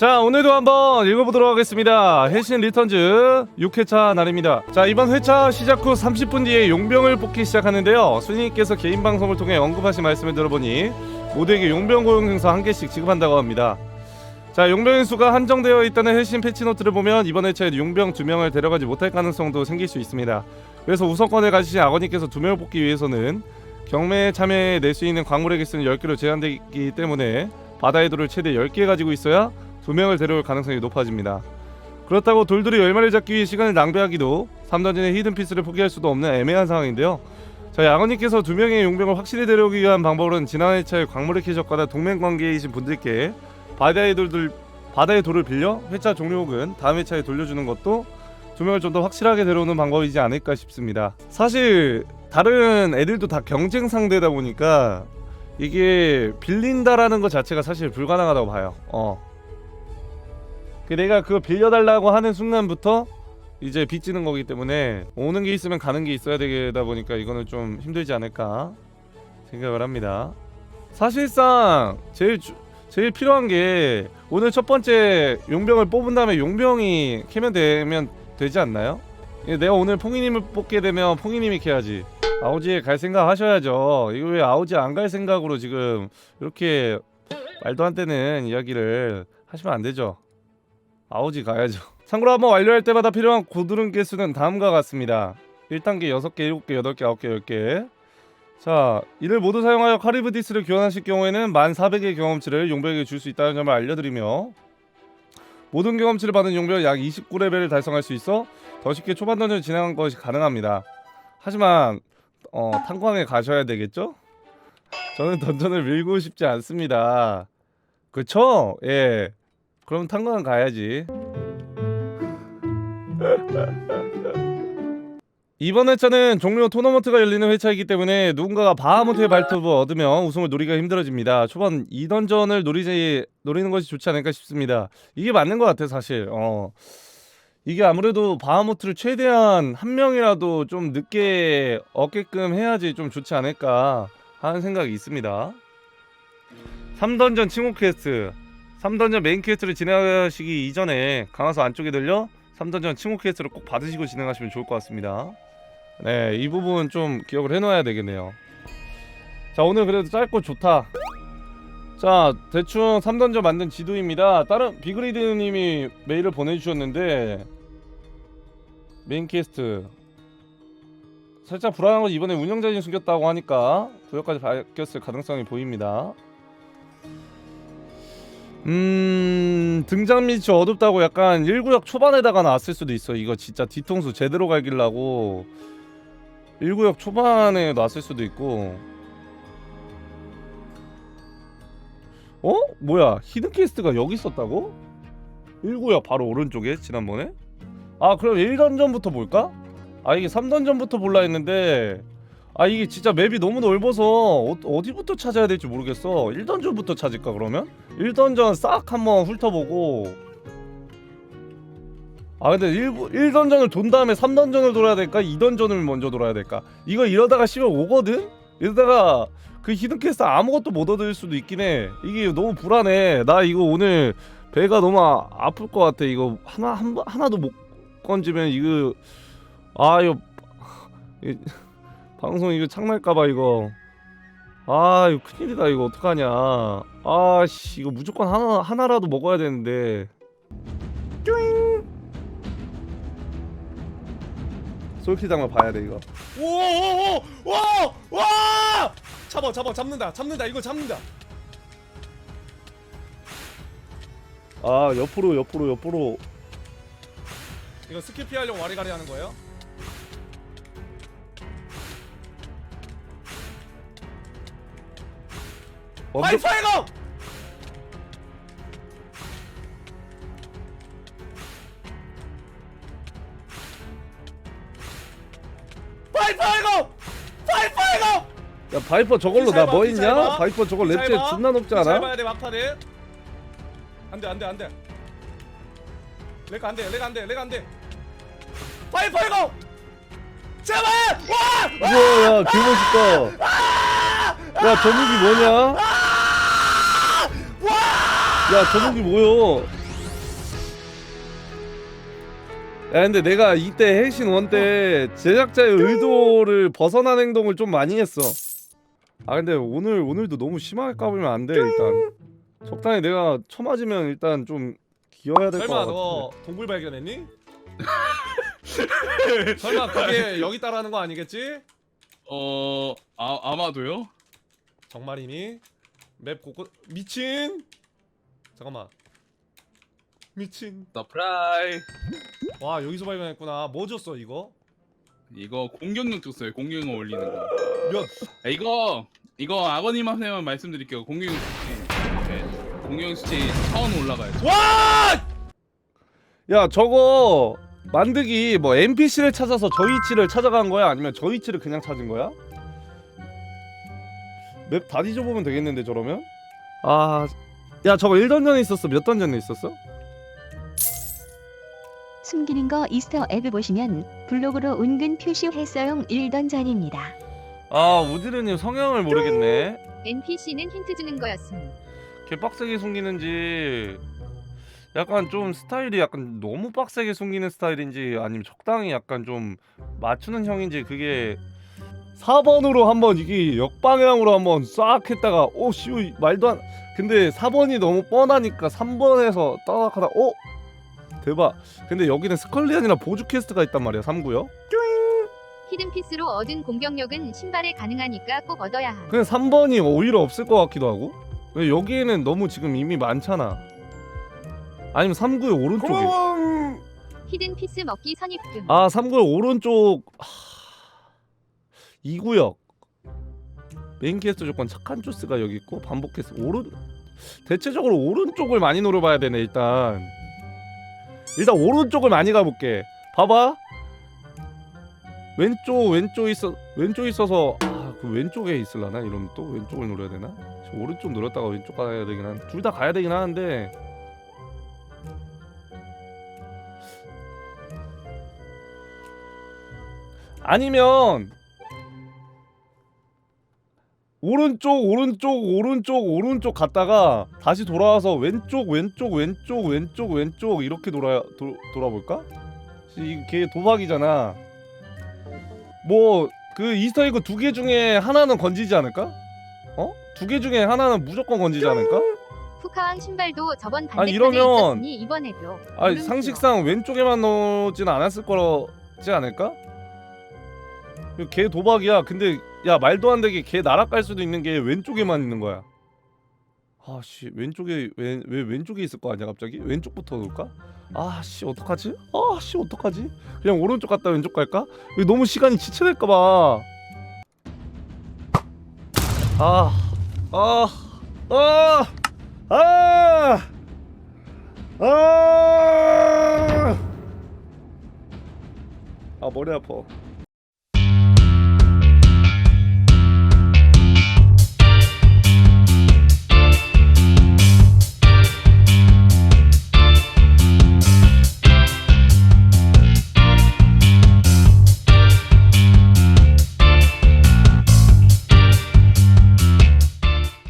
자 오늘도 한번 읽어보도록 하겠습니다. 해신 리턴즈 6회차 날입니다. 자 이번 회차 시작 후 30분 뒤에 용병을 뽑기 시작하는데요. 순이님께서 개인 방송을 통해 언급하신 말씀을 들어보니 모두에게 용병 고용 행사 한 개씩 지급한다고 합니다. 자 용병의 수가 한정되어 있다는 해신 패치노트를 보면 이번 회차에 용병 두 명을 데려가지 못할 가능성도 생길 수 있습니다. 그래서 우선권을 가지신 아버님께서 두 명을 뽑기 위해서는 경매에 참여해 낼 수 있는 광물의 개수는 10개로 제한되기 때문에 바다의 돌을 최대 10개 가지고 있어야 두 명을 데려올 가능성이 높아집니다. 그렇다고 돌돌이 열마를 잡기 위해 시간을 낭비하기도 3던전의 히든 피스를 포기할 수도 없는 애매한 상황인데요. 자, 양원님께서 두 명의 용병을 확실히 데려오기 위한 방법은 지난 회차에 광물의 캐적과다 동맹 관계이신 분들께 바다의 돌들 바다의 돌을 빌려 회차 종료 혹은 다음 회차에 돌려주는 것도 두 명을 좀 더 확실하게 데려오는 방법이지 않을까 싶습니다. 사실 다른 애들도 다 경쟁 상대다 보니까 이게 빌린다라는 것 자체가 사실 불가능하다고 봐요. 어. 그 내가 그거 빌려달라고 하는 순간부터 이제 빚지는 거기 때문에 오는 게 있으면 가는 게 있어야 되다 보니까 이거는 좀 힘들지 않을까 생각을 합니다. 사실상 제일 주, 제일 필요한 게 오늘 첫 번째 용병을 뽑은 다음에 용병이 캐면 되면 되지 않나요? 예, 내가 오늘 퐁이님을 뽑게 되면 퐁이님이 캐야지. 아우지에 갈 생각 하셔야죠. 이거 왜 아우지 안 갈 생각으로 지금 이렇게 말도 안 되는 이야기를 하시면 안 되죠. 아우지 가야죠. 참고로 한번 완료할 때마다 필요한 고드름 개수는 다음과 같습니다. 1단계 6개, 7개, 8개, 9개, 10개. 자, 이를 모두 사용하여 카리브 디스를 교환하실 경우에는 1400의 경험치를 용병에게 줄 수 있다는 점을 알려드리며 모든 경험치를 받은 용병은 약 29레벨을 달성할 수 있어 더 쉽게 초반 던전을 진행한 것이 가능합니다. 하지만 어, 탄광에 가셔야 되겠죠? 저는 던전을 밀고 싶지 않습니다. 그쵸? 예. 그럼 탄광 가야지. 이번 회차는 종료 토너먼트가 열리는 회차이기 때문에 누군가가 바하무트의 발톱을 얻으면 우승을 노리기가 힘들어집니다. 초반 2던전을 노리지 노리는 것이 좋지 않을까 싶습니다. 이게 맞는 것 같아 사실. 어. 이게 아무래도 바하무트를 최대한 한 명이라도 좀 늦게 얻게끔 해야지 좀 좋지 않을까 하는 생각이 있습니다. 3던전 칭호 퀘스트 3던전 메인 퀘스트를 진행하시기 이전에 강화서 안쪽에 들려 3던전 칭호 퀘스트를 꼭 받으시고 진행하시면 좋을 것 같습니다. 네, 이 부분 좀 기억을 해놔야 되겠네요. 자, 오늘 그래도 짧고 좋다. 자, 대충 3던전 만든 지도입니다. 다른 비그리드님이 메일을 보내주셨는데 메인 퀘스트 살짝 불안한 건 이번에 운영자진 숨겼다고 하니까 구역까지 바뀌었을 가능성이 보입니다. 음 등장 밑이 어둡다고 약간 1구역 초반에다가 나왔을 수도 있어 이거 진짜 뒤통수 제대로 갈길라고 1구역 초반에 놨을 수도 있고 어? 뭐야 히든 퀘스트가 여기 있었다고? 1구역 바로 오른쪽에 지난번에? 아 그럼 1던전부터 볼까? 아 이게 3던전부터 볼라 했는데 아 이게 진짜 맵이 너무 넓어서 어, 어디부터 찾아야 될지 모르겠어 1던전부터 찾을까 그러면? 1던전 싹 한번 훑어보고 아 근데 1, 1던전을 돈 다음에 3던전을 돌아야 될까? 2던전을 먼저 돌아야 될까? 이거 이러다가 씨발 오거든? 이러다가 그 히든 퀘스트 아무것도 못 얻을 수도 있긴 해 이게 너무 불안해 나 이거 오늘 배가 너무 아, 아플 것 같아 이거 하나 한, 번- 하나도 못 건지면 이거 아 이거 이- 방송 이거 창날까봐 이거. 아 이거 큰일이다. 이거 어떡하냐. 아씨 이거 무조건 하나 하나라도 먹어야 되는데. 쭈잉! 솔키장만 봐야 돼 이거. 오오오와! 잡아 잡아. 잡는다. 잡는다. 이거 잡는다. 아 옆으로 옆으로 옆으로. 이거 스킬 피하려고 와리가리 하는 거예요? 완전 파이파이거 파이파이거 파이파이거 야 바이퍼 저걸로 나 봐, 뭐잘 있냐? 봐. 바이퍼 저거 잘 랩제 봐. 존나 높지 잘 않아? 봐야 돼 막판에. 안돼 안돼 안돼. 렉 안돼 렉 안돼 렉 안돼. 파이파이거 제발! 와! 우와 야 개멋있다. 야 저 무기 뭐냐? 야저 무기 뭐여 야 근데 내가 이때 해신 원때 제작자의 의도를 벗어난 행동을 좀 많이 했어. 아 근데 오늘 오늘도 너무 심하게 까불면 안 돼 일단. 적당히 내가 쳐맞으면 일단 좀 기어야 될 것 설마 같아. 너 동굴 발견했니? 설마 그게 여기 따라하는 거 아니겠지? 어 아, 아마도요? 정말이니? 맵 곳곳 미친? 잠깐만 미친 서프라이 와 여기서 발견했구나 뭐 줬어 이거? 이거 공격력 줬어요 공격력 올리는 거 몇? 아, 이거 이거 아버님한테만 말씀드릴게요 공격력 수치 네, 공격력 수치 차원 올라가요 와! 야 저거 만들기 뭐 NPC를 찾아서 저 위치를 찾아간 거야 아니면 저 위치를 그냥 찾은 거야? 맵 다 뒤져보면 되겠는데 저러면? 아... 야 저거 1던 전에 있었어 몇 던 전에 있었어? 숨기는 거 이스터 에그 보시면 블로그로 은근 표시했어용 1던 전입니다. 아 우디르님 성향을 모르겠네 NPC는 힌트 주는 거였음. 개 빡세게 숨기는지 약간 좀 스타일이 약간 너무 빡세게 숨기는 스타일인지 아니면 적당히 약간 좀 맞추는 형인지 그게 4번으로 한번 이게 역방향으로 한번 싹 했다가 오씨 말도 안 근데 4번이 너무 뻔하니까 3번에서 따닥하다 어? 대박. 근데 여기는 스컬리안이나 보조 퀘스트가 있단 말이야 3구요 히든 피스로 얻은 공격력은 신발에 가능하니까 꼭 얻어야 함. 그냥 3번이 오히려 없을 것 같기도 하고. 왜 여기에는 너무 지금 이미 많잖아. 아니면 3구의 오른쪽에. 히든 피스 먹기 선입금. 아 3구역 오른쪽. 하... 2구역. 메인 캐스트 조건 착한 조스가 여기 있고 반복 캐스트 오른 대체적으로 오른쪽을 많이 노려봐야 되네 일단. 일단 오른쪽을 많이 가볼게. 봐봐. 왼쪽 왼쪽 있어 왼쪽 있어서 아 그 왼쪽에 있을라나? 이러면 또 왼쪽을 노려야 되나? 오른쪽 노렸다가 왼쪽 가야 되긴 한 둘 다 가야 되긴 하는데. 아니면 오른쪽 오른쪽 오른쪽 오른쪽 갔다가 다시 돌아와서 왼쪽 왼쪽 왼쪽 왼쪽 왼쪽 이렇게 돌아 도, 돌아볼까? 이게 도박이잖아. 뭐 그 이스터에그 두개 중에 하나는 건지지 않을까? 어? 두 개 중에 하나는 무조건 건지지 않을까? 푸카왕 신발도 저번 반대편에 이러면- 있었으니 이번에도. 아니. 상식상 왼쪽에만 넣지는 않았을 거지 않을까? 걔 도박이야. 근데 야 말도 안 되게 걔 날아갈 수도 있는 게 왼쪽에만 있는 거야. 아씨 왼쪽에 왜, 왜 왼쪽에 있을 거 아니야 갑자기? 왼쪽부터 놓을까? 아씨 어떡하지? 아씨 어떡하지? 그냥 오른쪽 갔다 왼쪽 갈까? 이거 너무 시간이 지체될까 봐. 아. 아. 아. 아. 아! 아 머리 아파.